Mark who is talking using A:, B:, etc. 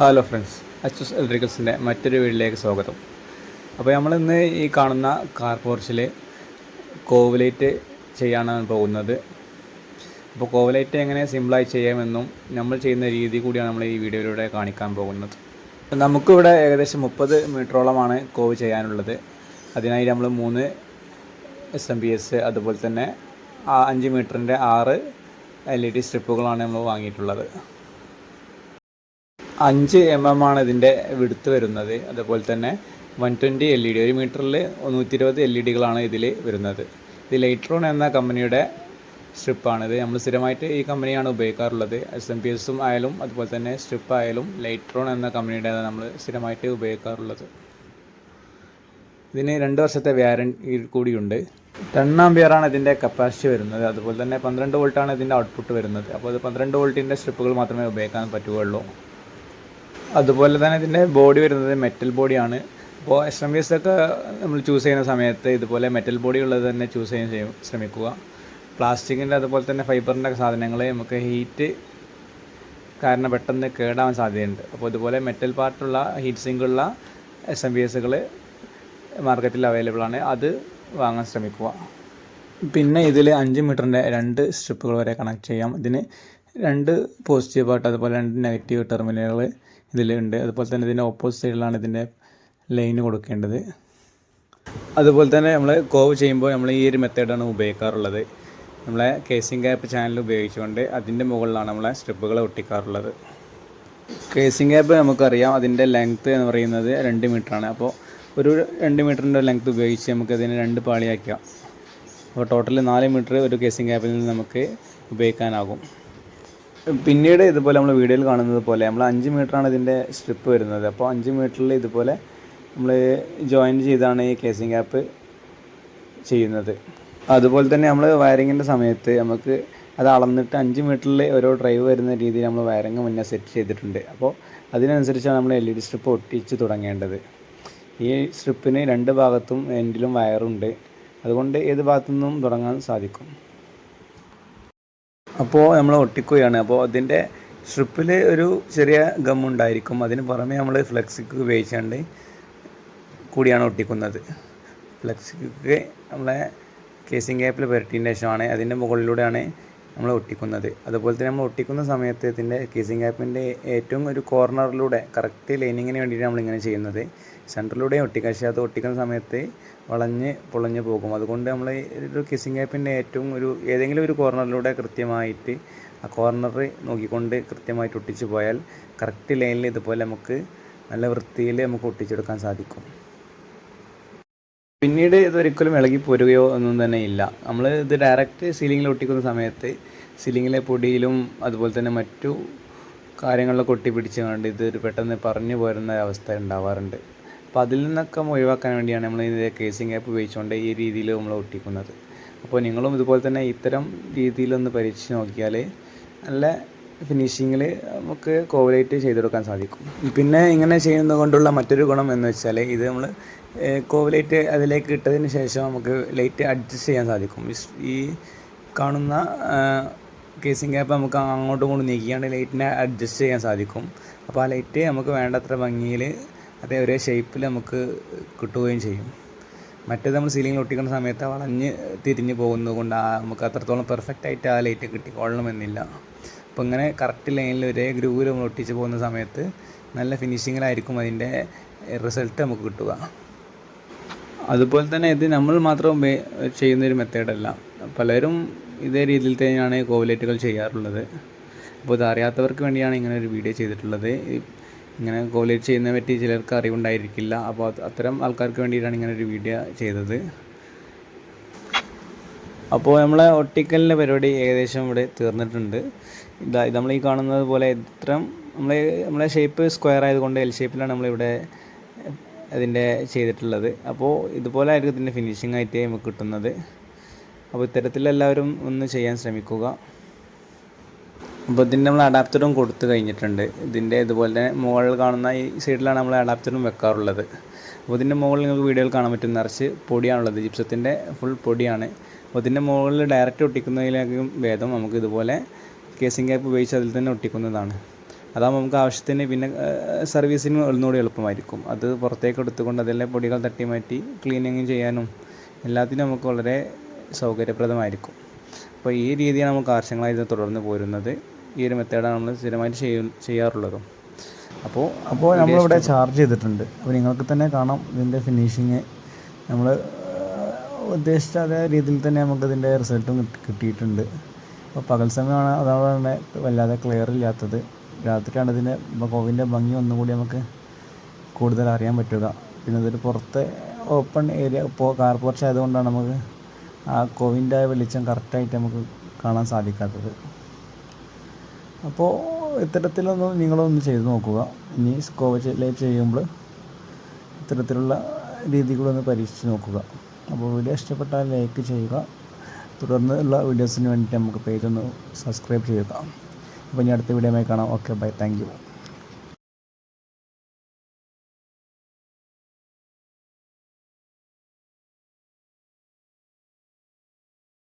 A: Hello friends Achu ഇലക്ട്രിക്കൽസിന്റെ മറ്റൊരു വീട്ടിലേക്ക് സ്വാഗതം. അപ്പോൾ നമ്മളിന്ന് ഈ കാണുന്ന കാർ പോർച്ചിൽ കോവലേറ്റ് ചെയ്യാനാണ് പോകുന്നത്. അപ്പോൾ കോവലേറ്റ് എങ്ങനെ സിമ്പിളായി ചെയ്യാമെന്നും നമ്മൾ ചെയ്യുന്ന രീതി കൂടിയാണ് നമ്മൾ ഈ വീഡിയോയിലൂടെ കാണിക്കാൻ പോകുന്നത്. നമുക്കിവിടെ ഏകദേശം മുപ്പത് മീറ്ററോളമാണ് കോവ് ചെയ്യാനുള്ളത്. അതിനായി നമ്മൾ മൂന്ന് എസ് എം ബി എസ് അതുപോലെ തന്നെ അഞ്ച് മീറ്ററിന്റെ ആറ് എൽ ഇ ഡി സ്ട്രിപ്പുകളാണ് നമ്മൾ വാങ്ങിയിട്ടുള്ളത്. അഞ്ച് എം എം ആണ് ഇതിന്റെ വിടുത്ത് വരുന്നത്. അതുപോലെ തന്നെ one twenty L E D ഒരു മീറ്ററിൽ നൂറ്റി ഇരുപത് എൽ ഇ ഡികളാണ് ഇതിൽ വരുന്നത്. ഇത് ലൈട്രോൺ എന്ന കമ്പനിയുടെ സ്ട്രിപ്പാണിത് നമ്മൾ സ്ഥിരമായിട്ട് ഈ കമ്പനിയാണ് ഉപയോഗിക്കാറുള്ളത്. എസ് എം പി എസും ആയാലും അതുപോലെ തന്നെ സ്ട്രിപ്പ് ആയാലും ലൈട്രോൺ എന്ന കമ്പനിയുടേതാണ് നമ്മൾ സ്ഥിരമായിട്ട് ഉപയോഗിക്കാറുള്ളത്. ഇതിന് രണ്ട് വർഷത്തെ വാറന്റി കൂടിയുണ്ട്. ടെൻ ആംബിയറാണ് ഇതിന്റെ കപ്പാസിറ്റി വരുന്നത്. അതുപോലെ തന്നെ പന്ത്രണ്ട് വോൾട്ടാണ് ഇതിന്റെ ഔട്ട്പുട്ട് വരുന്നത്. അപ്പോൾ അത് പന്ത്രണ്ട് വോൾട്ടിന്റെ സ്ട്രിപ്പുകൾ മാത്രമേ ഉപയോഗിക്കാൻ പറ്റുകയുള്ളൂ. അതുപോലെ തന്നെ ഇതിന്റെ ബോഡി വരുന്നത് മെറ്റൽ ബോഡിയാണ് അപ്പോൾ എസ് എം വിസ് ഒക്കെ നമ്മൾ ചൂസ് ചെയ്യുന്ന സമയത്ത് ഇതുപോലെ മെറ്റൽ ബോഡി ഉള്ളത് തന്നെ ചൂസ് ചെയ്യാൻ ചെയ്യും ശ്രമിക്കുക. പ്ലാസ്റ്റിക്കിന്റെ അതുപോലെ തന്നെ ഫൈബറിന്റെ സാധനങ്ങൾ നമുക്ക് ഹീറ്റ് കാരണം പെട്ടെന്ന് കേടാവാൻ സാധ്യതയുണ്ട്. അപ്പോൾ ഇതുപോലെ മെറ്റൽ പാർട്ടുള്ള ഹീറ്റ് സിങ്കുള്ള എസ് എം ബി എസുകൾ മാർക്കറ്റിൽ അവൈലബിൾ ആണ്. അത് വാങ്ങാൻ ശ്രമിക്കുക. പിന്നെ ഇതിൽ അഞ്ച് മീറ്ററിന്റെ രണ്ട് സ്ട്രിപ്പുകൾ വരെ കണക്ട് ചെയ്യാം. ഇതിന് രണ്ട് പോസിറ്റീവ് പാർട്ട് അതുപോലെ രണ്ട് നെഗറ്റീവ് ടെർമിനലുകൾ ഇതിലുണ്ട്. അതുപോലെ തന്നെ ഇതിന്റെ ഓപ്പോസിറ്റ് സൈഡിലാണ് ഇതിന്റെ ലൈന് കൊടുക്കേണ്ടത്. അതുപോലെ തന്നെ നമ്മൾ കോവ് ചെയ്യുമ്പോൾ നമ്മൾ ഈ ഒരു മെത്തേഡാണ് ഉപയോഗിക്കാറുള്ളത്. നമ്മളെ കേസിംഗ് ഗ്യാപ്പ് ചാനൽ ഉപയോഗിച്ചുകൊണ്ട് അതിന്റെ മുകളിലാണ് നമ്മളെ സ്ട്രിപ്പുകൾ ഒട്ടിക്കാറുള്ളത്. കേസിംഗ് ഗ്യാപ്പ് നമുക്കറിയാം. അതിന്റെ ലെങ്ത്ത് എന്ന് പറയുന്നത് രണ്ട് ആണ്. അപ്പോൾ ഒരു രണ്ട് മീറ്ററിന്റെ ലെങ്ത്ത് ഉപയോഗിച്ച് നമുക്ക് അതിനെ രണ്ട് പാളിയാക്കാം അപ്പോൾ ടോട്ടൽ നാല് മീറ്റർ ഒരു കേസിംഗ് ഗ്യാപ്പിൽ നിന്ന് നമുക്ക് ഉപയോഗിക്കാനാകും. പിന്നീട് ഇതുപോലെ നമ്മൾ വീഡിയോയിൽ കാണുന്നത് പോലെ നമ്മൾ അഞ്ച് മീറ്ററാണ് ഇതിന്റെ സ്ട്രിപ്പ് വരുന്നത്. അപ്പോൾ അഞ്ച് മീറ്ററിൽ ഇതുപോലെ നമ്മൾ ജോയിൻ ചെയ്താണ് ഈ കേസിംഗ് ആപ്പ് ചെയ്യുന്നത്. അതുപോലെ തന്നെ നമ്മൾ വയറിങ്ങിന്റെ സമയത്ത് നമുക്ക് അത് അളന്നിട്ട് അഞ്ച് മീറ്ററിൽ ഓരോ ഡ്രൈവ് വരുന്ന രീതിയിൽ നമ്മൾ വയറിങ് മുന്നേ സെറ്റ് ചെയ്തിട്ടുണ്ട്. അപ്പോൾ അതിനനുസരിച്ചാണ് നമ്മൾ എൽ ഇ ഡി സ്ട്രിപ്പ് ഒട്ടിച്ച് തുടങ്ങേണ്ടത്. ഈ സ്ട്രിപ്പിന് രണ്ട് ഭാഗത്തും എൻഡിലും വയറുണ്ട് അതുകൊണ്ട് ഏത് ഭാഗത്തു നിന്നും തുടങ്ങാൻ സാധിക്കും? അപ്പോൾ നമ്മൾ ഒട്ടിക്കുകയാണ്. അപ്പോൾ അതിന്റെ സ്ട്രിപ്പിൽ ഒരു ചെറിയ ഗം ഉണ്ടായിരിക്കും. അതിന് പുറമെ നമ്മൾ ഫ്ലെക്സിക്ക് ഉപയോഗിച്ചുകൊണ്ട് കൂടിയാണ് ഒട്ടിക്കുന്നത്. ഫ്ലെക്സിക്ക് നമ്മളെ കേസിംഗ് ഗ്യാപ്പിൽ പുരട്ടിയതിന് ശേഷമാണ്. അതിന്റെ മുകളിലൂടെയാണ് നമ്മൾ ഒട്ടിക്കുന്നത്. അതുപോലെ തന്നെ നമ്മൾ ഒട്ടിക്കുന്ന സമയത്ത് ഇതിന്റെ കേസിംഗ് ഗ്യാപ്പിന്റെ ഏറ്റവും ഒരു കോർണറിലൂടെ കറക്റ്റ് ലൈനിങ്ങിന് വേണ്ടിയിട്ട് നമ്മളിങ്ങനെ ചെയ്യുന്നത്. സെന്ററിലൂടെ ഒട്ടിക്കുക പക്ഷേ അത് ഒട്ടിക്കുന്ന സമയത്ത് വളഞ്ഞ് പൊളഞ്ഞ് പോകും. അതുകൊണ്ട് നമ്മൾ ഒരു കേസിംഗ് ഗ്യാപ്പിന്റെ ഏറ്റവും ഒരു ഏതെങ്കിലും ഒരു കോർണറിലൂടെ കൃത്യമായിട്ട് ആ കോർണർ നോക്കിക്കൊണ്ട് കൃത്യമായിട്ട് ഒട്ടിച്ച് പോയാൽ കറക്റ്റ് ലൈനിൽ ഇതുപോലെ നമുക്ക് നല്ല വൃത്തിയിൽ നമുക്ക് ഒട്ടിച്ചെടുക്കാൻ സാധിക്കും. പിന്നീട് ഇതൊരിക്കലും ഇളകി പോരുകയോ ഒന്നും തന്നെ ഇല്ല. നമ്മൾ ഇത് ഡയറക്റ്റ് സീലിങ്ങിൽ ഒട്ടിക്കുന്ന സമയത്ത് സീലിങ്ങിലെ പൊടിയിലും അതുപോലെ തന്നെ മറ്റു കാര്യങ്ങളിലൊക്കെ ഒട്ടിപ്പിടിച്ച് കൊണ്ട് ഇത് ഒരു പെട്ടെന്ന് പറഞ്ഞു പോരുന്ന അവസ്ഥ ഉണ്ടാവാറുണ്ട്. അപ്പോൾ അതിൽ നിന്നൊക്കെ ഒഴിവാക്കാൻ വേണ്ടിയാണ് നമ്മൾ ഇത് കേസിംഗ് ആപ്പ് ഉപയോഗിച്ചുകൊണ്ട് ഈ രീതിയിൽ നമ്മൾ ഒട്ടിക്കുന്നത്. അപ്പോൾ നിങ്ങളും ഇതുപോലെ തന്നെ ഇത്തരം രീതിയിലൊന്ന് പരീക്ഷിച്ച് നോക്കിയാൽ നല്ല ഫിനിഷിങ്ങിൽ നമുക്ക് കോവലേറ്റ് ചെയ്തെടുക്കാൻ സാധിക്കും. പിന്നെ ഇങ്ങനെ ചെയ്യുന്നത് കൊണ്ടുള്ള മറ്റൊരു ഗുണം എന്ന് വെച്ചാൽ ഇത് നമ്മൾ കോവലേറ്റ് അതിലേക്ക് ഇട്ടതിന് ശേഷം നമുക്ക് ലൈറ്റ് അഡ്ജസ്റ്റ് ചെയ്യാൻ സാധിക്കും. ഈ കാണുന്ന കേസിംഗ് ക്യാപ്പ് നമുക്ക് അങ്ങോട്ടും കൊണ്ട് നീക്കിയാണ്ട് ലൈറ്റിനെ അഡ്ജസ്റ്റ് ചെയ്യാൻ സാധിക്കും. അപ്പോൾ ആ ലൈറ്റ് നമുക്ക് വേണ്ടത്ര ഭംഗിയിൽ അതേ ഒരേ ഷേപ്പിൽ നമുക്ക് കിട്ടുകയും ചെയ്യും. മറ്റേത് നമ്മൾ സീലിംഗിൽ ഒട്ടിക്കുന്ന സമയത്ത് വളഞ്ഞ് തിരിഞ്ഞ് പോകുന്നത് കൊണ്ട് ആ നമുക്ക് അത്രത്തോളം പെർഫെക്റ്റ് ആയിട്ട് ആ ലൈറ്റ് കിട്ടിക്കൊള്ളണമെന്നില്ല. അപ്പോൾ ഇങ്ങനെ കറക്റ്റ് ലൈനിൽ ഒരേ ഗ്രൂവിൽ നമ്മൾ ഒട്ടിച്ച് പോകുന്ന സമയത്ത് നല്ല ഫിനിഷിങ്ങിലായിരിക്കും അതിന്റെ റിസൾട്ട് നമുക്ക് കിട്ടുക. അതുപോലെ തന്നെ ഇത് നമ്മൾ മാത്രം ചെയ്യുന്നൊരു മെത്തേഡല്ല. പലരും ഇതേ രീതിയിൽ തന്നെയാണ് കോവിലേറ്റുകൾ ചെയ്യാറുള്ളത്. അപ്പോൾ ഇത് അറിയാത്തവർക്ക് വേണ്ടിയാണ് ഇങ്ങനെ ഒരു വീഡിയോ ചെയ്തിട്ടുള്ളത്. ഇങ്ങനെ കോവിലേറ്റ് ചെയ്യുന്നതിനെ പറ്റി ചിലർക്ക് അറിവുണ്ടായിരിക്കില്ല. അപ്പോൾ അത്തരം ആൾക്കാർക്ക് വേണ്ടിയിട്ടാണ് ഇങ്ങനെ ഒരു വീഡിയോ ചെയ്തത്. അപ്പോൾ നമ്മളെ ഒട്ടിക്കലിന്റെ പരിപാടി ഏകദേശം ഇവിടെ തീർന്നിട്ടുണ്ട്. ഇതാ ഇത് നമ്മൾ ഈ കാണുന്നത് പോലെ ഇത്രയും നമ്മളെ നമ്മളെ ഷേപ്പ് സ്ക്വയർ ആയതുകൊണ്ട് എൽ ഷേപ്പിലാണ് നമ്മളിവിടെ അതിന്റെ ചെയ്തിട്ടുള്ളത്. അപ്പോൾ ഇതുപോലെ ആയിരിക്കും ഇതിന്റെ ഫിനിഷിംഗ് ആയിട്ട് നമുക്ക് കിട്ടുന്നത്. അപ്പോൾ ഇത്തരത്തിലെല്ലാവരും ഒന്ന് ചെയ്യാൻ ശ്രമിക്കുക. അപ്പോൾ ഇതിന്റെ നമ്മൾ അഡാപ്റ്ററും കൊടുത്തു കഴിഞ്ഞിട്ടുണ്ട്. ഇതിന്റെ ഇതുപോലെ തന്നെ മുകളിൽ കാണുന്ന ഈ സൈഡിലാണ് നമ്മൾ അഡാപ്റ്ററും വെക്കാറുള്ളത്. അപ്പോൾ ഇതിന്റെ മുകളിൽ നിങ്ങൾക്ക് വീഡിയോയിൽ കാണാൻ പറ്റും. നിറച്ച് പൊടിയാണുള്ളത്. ജിപ്സത്തിന്റെ ഫുൾ പൊടിയാണ്. അപ്പോൾ ഇതിന്റെ മുകളിൽ ഡയറക്റ്റ് ഒട്ടിക്കുന്നതിലേക്കും ഭേദം നമുക്ക് ഇതുപോലെ കേസിംഗ് ക്യാപ്പ് ഉപയോഗിച്ച് അതിൽ തന്നെ ഒട്ടിക്കുന്നതാണ്. അതാകുമ്പോൾ നമുക്ക് ആവശ്യത്തിന് പിന്നെ സർവീസിന് ഒന്നുകൂടി എളുപ്പമായിരിക്കും. അത് പുറത്തേക്ക് എടുത്തുകൊണ്ട് അതിലെ പൊടികൾ തട്ടി മാറ്റി ക്ലീനിങ് ചെയ്യാനും എല്ലാത്തിനും നമുക്ക് വളരെ സൗകര്യപ്രദമായിരിക്കും. അപ്പോൾ ഈ രീതിയാണ് നമുക്ക് ആവശ്യങ്ങളായി ഇത് തുടർന്ന് പോരുന്നത്. ഈ ഒരു മെത്തേഡാണ് നമ്മൾ സ്ഥിരമായിട്ട് ചെയ്യ ചെയ്യാറുള്ളതും. അപ്പോൾ
B: അപ്പോൾ നമ്മളിവിടെ ചാർജ് ചെയ്തിട്ടുണ്ട്. അപ്പോൾ നിങ്ങൾക്ക് തന്നെ കാണാം ഇതിന്റെ ഫിനിഷിങ് നമ്മൾ ഉദ്ദേശിച്ച അതേ രീതിയിൽ തന്നെ നമുക്ക് ഇതിന്റെ റിസൾട്ടും കിട്ടിയിട്ടുണ്ട്. അപ്പോൾ പകൽ സമയമാണ് അതാണ് വല്ലാതെ ക്ലിയർ ഇല്ലാത്തത്. രാത്രിയാണ് ഇതിന്റെ കോവിന്റെ ഭംഗി ഒന്നും കൂടി നമുക്ക് കൂടുതൽ അറിയാൻ പറ്റുക. പിന്നെ ഇതൊരു പുറത്തെ ഓപ്പൺ ഏരിയ ഇപ്പോൾ കാർ പോർച്ച് ആയതുകൊണ്ടാണ് നമുക്ക് ആ കോവിന്റെ വെളിച്ചം കറക്റ്റായിട്ട് നമുക്ക് കാണാൻ സാധിക്കാത്തത്. അപ്പോൾ ഇത്തരത്തിലൊന്നും നിങ്ങളൊന്ന് ചെയ്ത് നോക്കുക. ഇനി സ്കോവച്ചിലേക്ക് ചെയ്യുമ്പോൾ ഇത്തരത്തിലുള്ള രീതികളൊന്ന് പരീക്ഷിച്ച് നോക്കുക. അപ്പോൾ വീഡിയോ ഇഷ്ടപ്പെട്ടാൽ ലൈക്ക് ചെയ്യുക. തുടർന്നുള്ള വീഡിയോസിന് വേണ്ടിയിട്ട് നമുക്ക് പേജ് ഒന്ന് സബ്സ്ക്രൈബ് ചെയ്യുക. അപ്പോൾ ഇനി അടുത്ത വീഡിയോയുമായി കാണാം. Okay bye thank